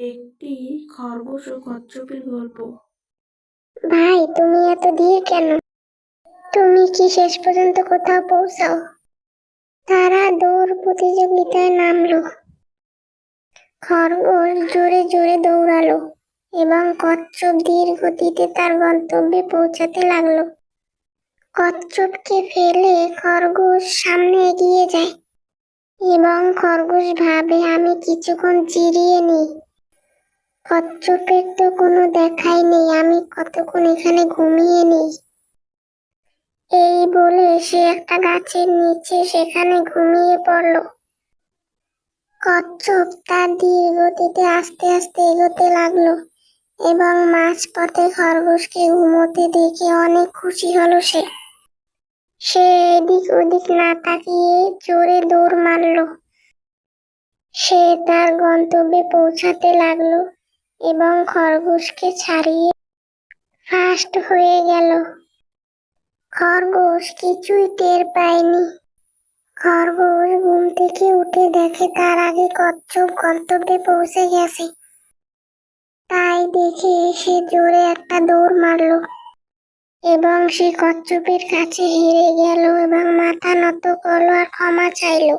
একটি খরগোশ ও কচ্ছপের গল্প। ভাই, তুমি এত ধীর কেন? তুমি কি শেষ পর্যন্ত কোথাও পৌঁছাও? তারা দৌড় প্রতিযোগিতায় নামলো। খরগোশ জোরে জোরে দৌড়ালো এবং কচ্ছপ ধীর গতিতে তার গন্তব্যে পৌঁছাতে লাগল। কচ্ছপকে ফেলে খরগোশ সামনে এগিয়ে যায় এবং খরগোশ ভাবে, আমি কিছুক্ষণ জিরিয়ে নিই। কচ্ছপের তো কোনো দেখাই নেই, আমি কতক্ষণ এখানে ঘুমিয়ে নিই। এই বলে সে একটা গাছের নিচে সেখানে ঘুমিয়ে পড়ল। কচ্ছপ তার ধীর গতিতে আস্তে আস্তে এগোতে লাগল এবং মাঝপথে খরগোশকে ঘুমোতে দেখে অনেক খুশি হলো সে। সে এদিক ওদিক না তাকিয়ে জোরে দৌড় মারলো। সে তার গন্তব্যে পৌঁছাতে লাগল। এবং খরগোশকে ছাড়িয়ে ফাস্ট হয়ে গেল। খরগোশ কিছুই টের পায়নি। খরগোশ ঘুম থেকে উঠে দেখে তার আগে কচ্ছপ গন্তব্যে পৌঁছে গেছে। তাই দেখে সে জোরে একটা দৌড় মারলো এবং সে কচ্ছপের কাছে হেরে গেল এবং মাথা নত করল আর ক্ষমা চাইলো।